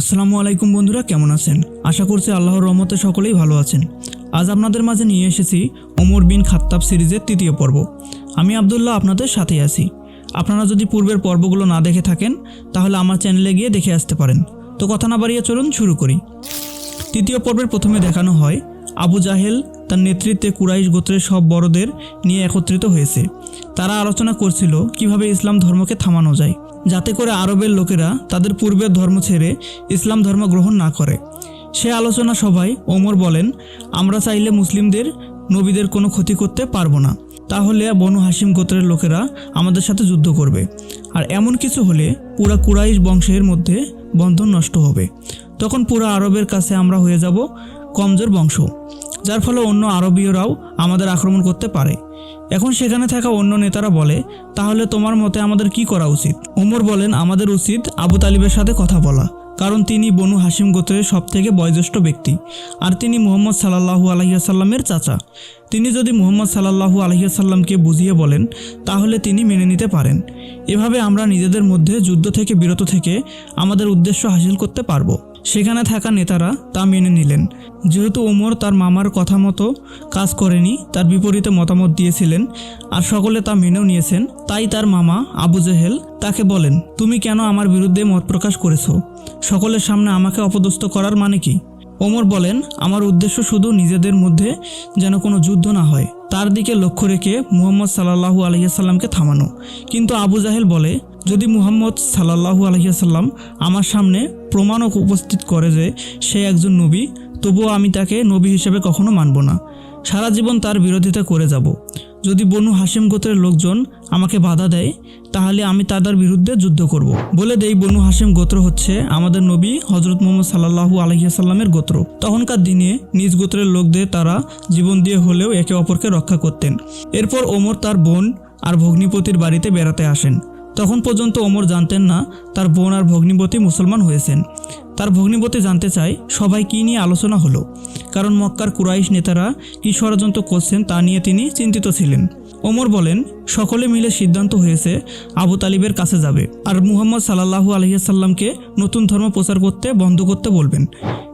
আসসালামু আলাইকুম বন্ধুরা, কেমন আছেন? আশা করছি আল্লাহর রহমতে সকলেই ভালো আছেন। আজ আপনাদের মাঝে নিয়ে এসেছি ওমর বিন খাত্তাব সিরিজের তৃতীয় পর্ব। আমি আবদুল্লাহ আপনাদের সাথেই আছি। আপনারা যদি পূর্বের পর্বগুলো না দেখে থাকেন, তাহলে আমার চ্যানেলে গিয়ে দেখে আসতে পারেন। তো কথা না বাড়িয়ে চলুন শুরু করি। তৃতীয় পর্বের প্রথমে দেখানো হয় আবু জাহেল তার নেতৃত্বে কুরাইশ গোত্রের সব বড়দের নিয়ে একত্রিত হয়েছে। তারা আলোচনা করছিল কীভাবে ইসলাম ধর্মকে থামানো যায়। যাতে করে আরবের লোকেরা তাদের পূর্বের ধর্ম ছেড়ে ইসলাম ধর্ম গ্রহণ না করে। সে আলোচনা সভায় ওমর বলেন, আমরা চাইলে মুসলিমদের, নবীদের কোনো ক্ষতি করতে পারব না। তাহলে বনু হাসিম গোত্রের লোকেরা আমাদের সাথে যুদ্ধ করবে। আর এমন কিছু হলে পুরা কুরাইশ বংশের মধ্যে বন্ধন নষ্ট হবে। তখন পুরা আরবের কাছে আমরা হয়ে যাব কমজোর বংশ, যার ফলে অন্য আরবীয়রাও আমাদের আক্রমণ করতে পারে। এখন সেখানে থাকা অন্য নেতারা বলে, তাহলে তোমার মতে আমাদের কি করা উচিত? ওমর বলেন, আমাদের উচিত আবু তালিবের সাথে কথা বলা, কারণ তিনি বনু হাসিম গোত্রের সব থেকে বয়োজ্যেষ্ঠ ব্যক্তি, আর তিনি মুহম্মদ সাল্লাহু আলহিহাসাল্লামের চাচা। তিনি যদি মুহম্মদ সাল্লাহু আলহিহাসাল্লামকে বুঝিয়ে বলেন, তাহলে তিনি মেনে নিতে পারেন। এভাবে আমরা নিজেদের মধ্যে যুদ্ধ থেকে বিরত থেকে আমাদের উদ্দেশ্য হাসিল করতে পারব। সেখানে থাকা নেতারা তা মেনে নিলেন। যেহেতু ওমর তার মামার কথা মতো কাজ করেনি, তার বিপরীতে মতামত দিয়েছিলেন আর সকলে তা মেনেও নিয়েছেন, তাই তার মামা আবু জেহেল তাকে বলেন, তুমি কেন আমার বিরুদ্ধে মত প্রকাশ করেছ? সকলের সামনে আমাকে অপদস্থ করার মানে কি? ওমর বলেন, আমার উদ্দেশ্য শুধু নিজেদের মধ্যে যেন কোনো যুদ্ধ না হয়। তার দিকে লক্ষ্য রেখে মুহাম্মদ সাল্লাহু আলহিহাসাল্লামকে থামানো। কিন্তু আবু জাহেল বলে যদি মুহাম্মদ সাল্লাহু আলহিহাসাল্লাম আমার সামনে প্রমাণ উপস্থিত করে যে সে একজন নবী, তবুও আমি তাকে নবী হিসেবে কখনো মানব না। সারা জীবন তার বিরোধিতা করে যাব। যদি বনু হাসিম গোত্রের লোকজন আমাকে বাধা দেয়, তাহলে আমি তাদের বিরুদ্ধে যুদ্ধ করব। বলে দেই, বনু হাসিম গোত্র হচ্ছে আমাদের নবী হজরত মোহাম্মদ সাল্লাহু আলহিহাসাল্লামের গোত্র। তখনকার দিনে নিজ গোত্রের লোকদের তারা জীবন দিয়ে হলেও একে অপরকে রক্ষা করতেন। এরপর ওমর তার বোন আর ভগ্নিপতির বাড়িতে বেড়াতে আসেন। তখন পর্যন্ত ওমর জানতেন না তার বোন আর ভগ্নিপতি মুসলমান হয়েছেন। তার ভগ্নিপতি জানতে চায় সবাই কী নিয়ে আলোচনা হলো, কারণ মক্কার কুরাইশ নেতারা কী ষড়যন্ত্র করছেন তা নিয়ে তিনি চিন্তিত ছিলেন। ওমর বলেন, সকলে মিলে সিদ্ধান্ত হয়েছে আবু তালিবের কাছে যাবে আর মুহাম্মদ সাল্লাহু আলহিসাল্লামকে নতুন ধর্ম প্রচার করতে বন্ধ করতে বলবেন।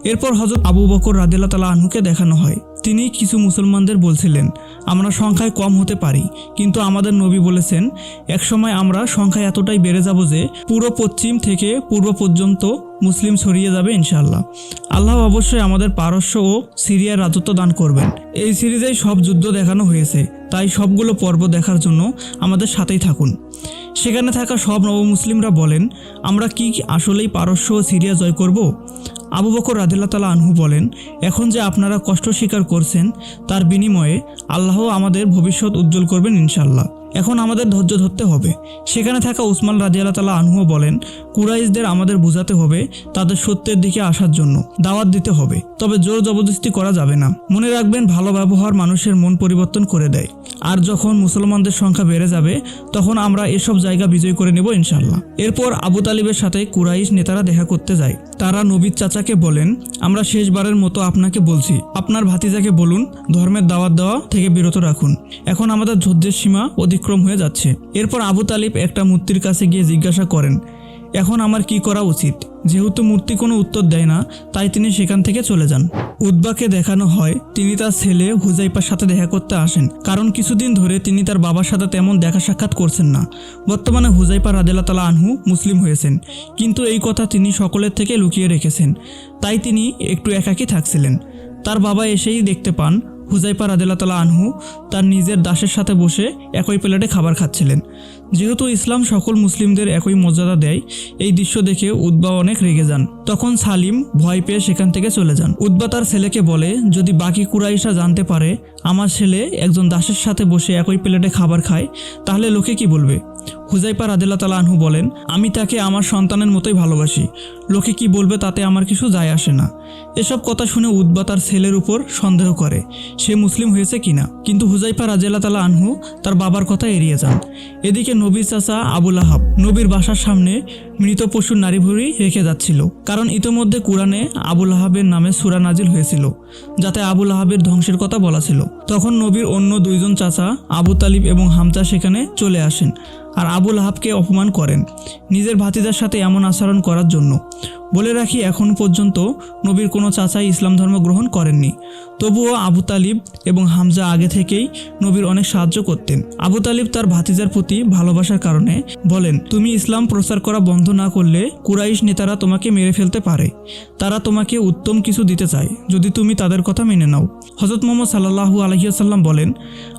এরপর হজরত আবু বকর রাদিল্লা তালা আনহুকে দেখানো হয়। তিনি কিছু মুসলমানদের বলছিলেন, আমরা সংখ্যায় কম হতে পারি। কিন্তু আমাদের নবী বলেছেন, একসময় আমরা সংখ্যায় এতটাই বেড়ে যাব যে পুরো পশ্চিম থেকে পূর্ব পর্যন্ত মুসলিম ছড়িয়ে যাবে ইনশাল্লাহ আল্লাহ অবশ্যই আমাদের পারস্য ও সিরিয়ার রাজত্ব দান করবেন। এই সিরিজেই সব যুদ্ধ দেখানো হয়েছে, তাই সবগুলো পর্ব দেখার জন্য আমাদের সাথেই থাকুন। সেখানে থাকা সব নবমুসলিমরা বলেন, আমরা কি আসলেই পারস্য ও সিরিয়া জয় করব? আবু বকর রাজিল্লা তালা আনহু বলেন, এখন যে আপনারা কষ্ট স্বীকার করছেন, তার বিনিময়ে আল্লাহ আমাদের ভবিষ্যৎ উজ্জ্বল করবেন ইনশাল্লাহ এখন আমাদের ধৈর্য ধরতে হবে। সেখানে থাকা উসমান রাজিয়াল্লাহ তালা আনহুও বলেন, কুরাইশদের আমাদের বোঝাতে হবে তাদের সত্যের দিকে আসার জন্য, দাওয়াত দিতে হবে, তবে জোর জবরদস্তি করা যাবে না। মনে রাখবেন, ভালো ব্যবহার মানুষের মন পরিবর্তন করে দেয়। আর যখন মুসলমানদের সংখ্যা বেড়ে যাবে, তখন আমরা এসব জায়গা বিজয় করে নেব ইনশাল্লাহ এরপর আবু তালিবের সাথে কুরাইশ নেতারা দেখা করতে যায়। তারা নবীর চাচাকে বলেন আমরা শেষবারের মতো আপনাকে বলছি, আপনার ভাতিজাকে বলুন, ধর্মের দাওয়াত দেওয়া থেকে বিরত রাখুন। এখন আমাদের ধৈর্যের সীমা অতিক্রম হয়ে যাচ্ছে। এরপর আবু তালিব একটা মূর্তির কাছে গিয়ে জিজ্ঞাসা করেন এখন আমার কি করা উচিত? যেহেতু মূর্তি কোনো উত্তর দেয় না, তাই তিনি সেখান থেকে চলে যান। উদ্বাকে দেখানো হয়, তিনি তার ছেলে হুজাইপার সাথে দেখা করতে আসেন। কারণ কিছুদিন ধরে তিনি তার বাবার সাথে তেমন দেখা সাক্ষাৎ করছেন না। বর্তমানে হুজাইপা রাদেলা তালা আনহু মুসলিম হয়েছেন। কিন্তু এই কথা তিনি সকলের থেকে লুকিয়ে রেখেছেন। তাই তিনি একটু একাকী থাকছিলেন। তার বাবা এসেই দেখতে পান হুজাইপা রাদেলাতলা আনহু তার নিজের দাসের সাথে বসে একই প্লেটে খাবার খাচ্ছিলেন। যেহেতু ইসলাম সকল মুসলিমদের একই মর্যাদা দেয়, এই দৃশ্য দেখে উদ্বা অনেক রেগে যান। তখন সালিম ভয় পেয়ে সেখান থেকে চলে যান। উদ্বা তার ছেলেকে বলে, যদি বাকি কুরাইশা জানতে পারে, আমার ছেলে একজন দাসের সাথে বসে একই প্লেটে খাবার খায়, তাহলে লোকে কি বলবে? হুজাইপা রাদিল্লা তালা আনহু বলেন, আমি তাকে আমার সন্তানের মতোই ভালোবাসি। লোকে কি বলবে তাতে আমার কিছু যায় আসে না। এসব কথা শুনে উদ্বা তার ছেলের উপর সন্দেহ করে, সে মুসলিম হয়েছে কিনা? কিন্তু হুজাইফা রাজিয়াল্লাহ তালা আনহু তার বাবার কথা এড়িয়ে যান। এদিকে নবীর চাচা আবুল আহাব নবীর বাসার সামনে মৃত পশুর নারী ভুড়ি রেখে যাচ্ছিল, কারণ ইতোমধ্যে কোরআনে আবুল আহাবের নামে সুরা নাজিল হয়েছিল, যাতে আবুল আহাবের ধ্বংসের কথা বলা ছিল। তখন নবীর অন্য দুইজন চাচা আবু তালিব এবং হামচা সেখানে চলে আসেন। আর আবুল আহাবকে অপমান করেন নিজের ভাতিদার সাথে এমন আচরণ করার জন্য। বলে রাখি, এখন পর্যন্ত নবীর কোনো চাচাই ইসলাম ধর্ম গ্রহণ করেননি। তবুও আবু তালিব এবং হামজা আগে থেকেই নবীর অনেক সাহায্য করতেন। আবু তালিব তার ভাতিজার প্রতি ভালোবাসার কারণে বলেন, তুমি ইসলাম প্রচার করা বন্ধ না করলে কুরাইশ নেতারা তোমাকে মেরে ফেলতে পারে। তারা তোমাকে উত্তম কিছু দিতে চায়, যদি তুমি তাদের কথা মেনে নাও। হজরত মোহাম্মদ সাল্লাহু আলহিয়াসাল্লাম বলেন,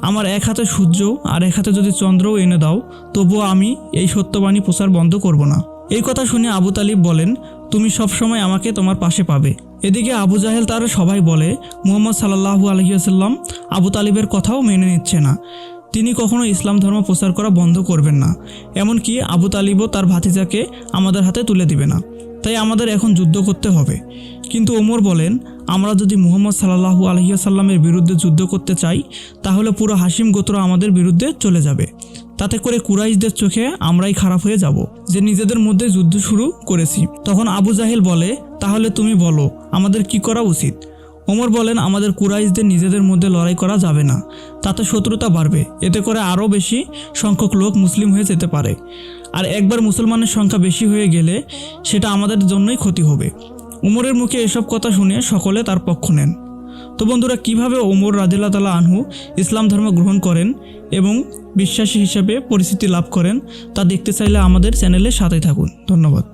আমার এক হাতে সূর্য আর এক হাতে যদি চন্দ্রও এনে দাও, তবুও আমি এই সত্যবাণী প্রচার বন্ধ করব না। এই কথা শুনে আবু তালিব বলেন, তুমি সবসময় আমাকে তোমার পাশে পাবে। এদিকে আবু জাহেল তার সবাই বলে, মুহাম্মদ সাল্লাহু আলহিহাস্লাম আবু তালিবের কথাও মেনে নিচ্ছে না। তিনি কখনো ইসলাম ধর্ম প্রচার করা বন্ধ করবেন না। এমনকি আবু তালিবও তার ভাতিজাকে আমাদের হাতে তুলে দিবে না। তাই আমাদের এখন যুদ্ধ করতে হবে। কিন্তু ওমর বলেন, আমরা যদি মুহম্মদ সাল্লাহু আলহিয়াসাল্লামের বিরুদ্ধে যুদ্ধ করতে চাই, তাহলে পুরো হাসিম গোত্র আমাদের বিরুদ্ধে চলে যাবে। তাতে করে কুরাইশদের চোখে আমরাই খারাপ হয়ে যাব। যে নিজেদের মধ্যে যুদ্ধ শুরু করেছি। তখন আবু জাহেল বলে, তাহলে তুমি বলো, আমাদের কি করা উচিত? ওমর বলেন, আমাদের কুরাইশদের নিজেদের মধ্যে লড়াই করা যাবে না। তাতে শত্রুতা বাড়বে। এতে করে আরও বেশি সংখ্যক লোক মুসলিম হয়ে যেতে পারে। আর একবার মুসলমানের সংখ্যা বেশি হয়ে গেলে সেটা আমাদের জন্যই ক্ষতি হবে। উমরের মুখে এসব কথা শুনে সকলে তার পক্ষ নেন। তো বন্ধুরা, কীভাবে ওমর রাজিল্লা তালা আনহু ইসলাম ধর্ম গ্রহণ করেন এবং বিশ্বাসী হিসাবে পরিচিতি লাভ করেন তা দেখতে চাইলে আমাদের চ্যানেলের সাথে থাকুন। ধন্যবাদ।